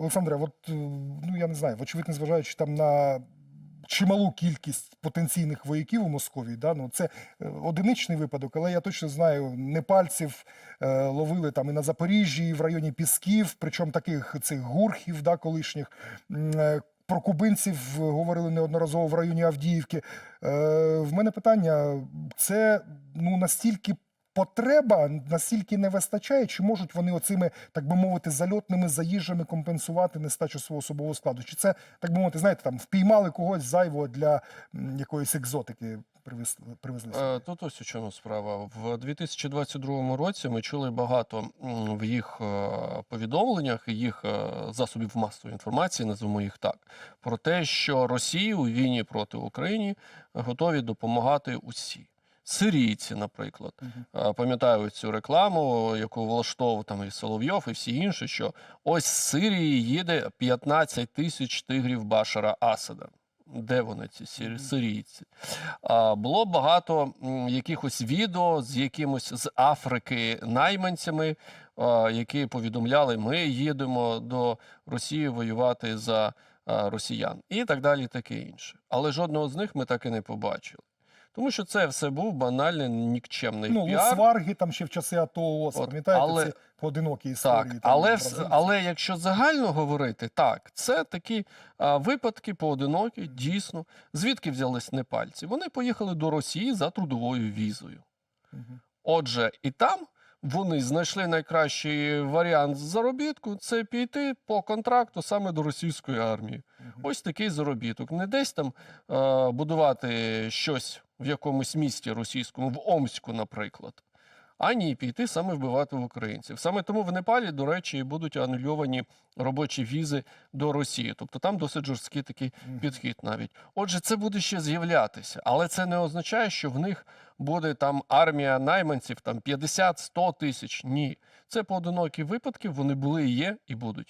Олександре, от е, ну я не знаю, вочевидь, незважаючи там на чималу кількість потенційних вояків у Московії, да, ну це е, одиничний випадок, але я точно знаю, непальців е, ловили там і на Запоріжжі, і в районі Пісків, причому таких цих гурхів, да, колишніх. Е, Про кубинців говорили неодноразово в районі Авдіївки. Е, в мене питання: це ну настільки потреба, настільки не вистачає, чи можуть вони оцими, так би мовити, зальотними заїжджами компенсувати нестачу свого особового складу? Чи це, так би мовити, знаєте, там впіймали когось зайвого для якоїсь екзотики, привезли, привезли? Тут ось у чому справа. В 2022 році ми чули багато в їх е, повідомленнях, їх е, засобів масової інформації, назвемо їх так, про те, що Росії у війні проти України готові допомагати усі. Сирійці, наприклад, Е, пам'ятаю цю рекламу, яку влаштовував там і Соловйов, і всі інші, що ось з Сирії їде 15 тисяч тигрів Башара Асада. Де вони, ці сирі- сирійці? А, було багато якихось відео з якимось з Африки найманцями, а, які повідомляли, ми їдемо до Росії воювати за а, росіян, і так далі, таке інше. Але жодного з них ми так і не побачили. Тому що це все був банальний нікчемний Ну, піар. Лосварги там ще в часи АТО ООС, пам'ятаєте, але- ці поодинокі Так, там, але, але якщо загально говорити, так, це такі а, випадки поодинокі, дійсно. Звідки взялись непальці? Вони поїхали до Росії за трудовою візою. Отже, і там вони знайшли найкращий варіант заробітку це піти по контракту саме до російської армії. Ось такий заробіток. Не десь там е, будувати щось в якомусь місті російському, в Омську, наприклад. А ні, піти саме вбивати українців. Саме тому в Непалі, до речі, будуть анульовані робочі візи до Росії. Тобто там досить жорсткий такий підхід навіть. Отже, це буде ще з'являтися, але це не означає, що в них буде там армія найманців, там 50-100 тисяч. Ні, це поодинокі випадки. Вони були є, і будуть.